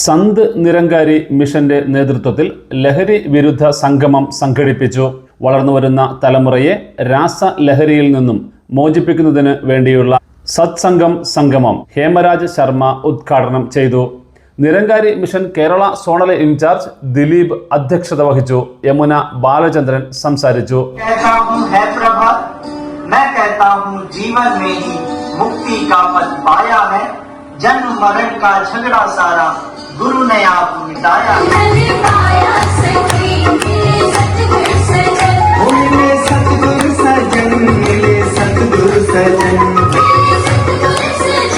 സന്ത് നിരങ്കാരി മിഷന്റെ നേതൃത്വത്തിൽ ലഹരി വിരുദ്ധ സംഗമം സംഘടിപ്പിച്ചു. വളർന്നുവരുന്ന തലമുറയെ രാസലഹരിയിൽ നിന്നും മോചിപ്പിക്കുന്നതിന് വേണ്ടിയുള്ള സത്സംഗം സംഗമം ഹേമരാജ് ശർമ്മ ഉദ്ഘാടനം ചെയ്തു. Nirankari mission Kerala zonal in charge Dileep അധ്യക്ഷത വഹിച്ചു. യമുന ബാലചന്ദ്രൻ സംസാരിച്ചു. മുക്തി കാ कहता हूँ जीवन में ही मुक्ति का पथ पाया है जन्म मरण का झगड़ा सारा गुरु ने आप मिटाया है मैंने पाया सखी मिले सतगुरु सजन मिले सतगुरु सजन मिले सतगुरु सजन मिले सतगुरु सजन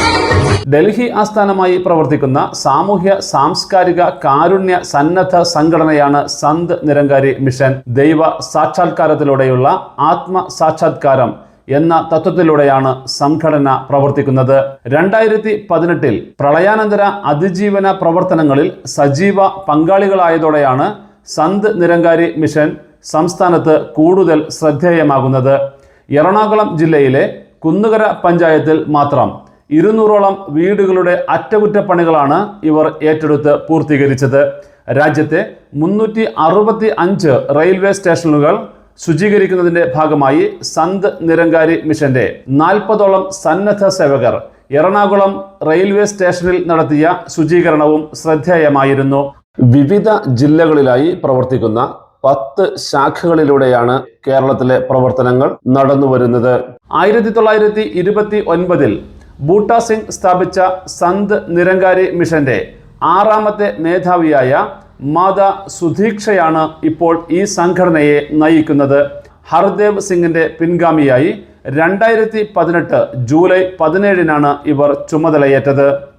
ഡൽഹി ആസ്ഥാനമായി പ്രവർത്തിക്കുന്ന സാമൂഹ്യ സാംസ്കാരിക കാരുണ്യ സന്നദ്ധ സംഘടനയാണ് സന്ത് നിരങ്കാരി മിഷൻ ദൈവ സാക്ഷാത്കാരത്തിലൂടെയുള്ള ആത്മ സാക്ഷാത്കാരം എന്ന തത്വത്തിലൂടെയാണ് സംഘടന പ്രവർത്തിക്കുന്നത്. രണ്ടായിരത്തി പതിനെട്ടിൽ പ്രളയാനന്തര അതിജീവന പ്രവർത്തനങ്ങളിൽ സജീവ പങ്കാളികളായതോടെയാണ് സന്ത് നിരങ്കാരി മിഷൻ സംസ്ഥാനത്ത് കൂടുതൽ ശ്രദ്ധേയമാകുന്നത്. എറണാകുളം ജില്ലയിലെ കുന്നുകര പഞ്ചായത്തിൽ മാത്രം ഇരുന്നൂറോളം വീടുകളുടെ അറ്റകുറ്റപ്പണികളാണ് ഇവർ ഏറ്റെടുത്ത് പൂർത്തീകരിച്ചത്. രാജ്യത്തെ മുന്നൂറ്റി അറുപത്തി അഞ്ച് റെയിൽവേ സ്റ്റേഷനുകൾ ശുചീകരിക്കുന്നതിന്റെ ഭാഗമായി സന്ത് നിരങ്കാരി മിഷന്റെ നാൽപ്പതോളം സന്നദ്ധ സേവകർ എറണാകുളം റെയിൽവേ സ്റ്റേഷനിൽ നടത്തിയ ശുചീകരണവും ശ്രദ്ധേയമായിരുന്നു. വിവിധ ജില്ലകളിലായി പ്രവർത്തിക്കുന്ന പത്ത് ശാഖകളിലൂടെയാണ് കേരളത്തിലെ പ്രവർത്തനങ്ങൾ നടന്നുവരുന്നത് ആയിരത്തി തൊള്ളായിരത്തി ഇരുപത്തി ഒൻപതിൽ ബൂട്ടാ സിംഗ് സ്ഥാപിച്ച സന്ത് നിരങ്കാരി മിഷന്റെ ആറാമത്തെ മേധാവിയായ മാത സുധീക്ഷയാണ് ഇപ്പോൾ ഈ സംഘടനയെ നയിക്കുന്നത്. ഹർദേവ് സിംഗിന്റെ പിൻഗാമിയായി രണ്ടായിരത്തി പതിനെട്ട് ജൂലൈ പതിനേഴിനാണ് ഇവർ ചുമതലയേറ്റത്.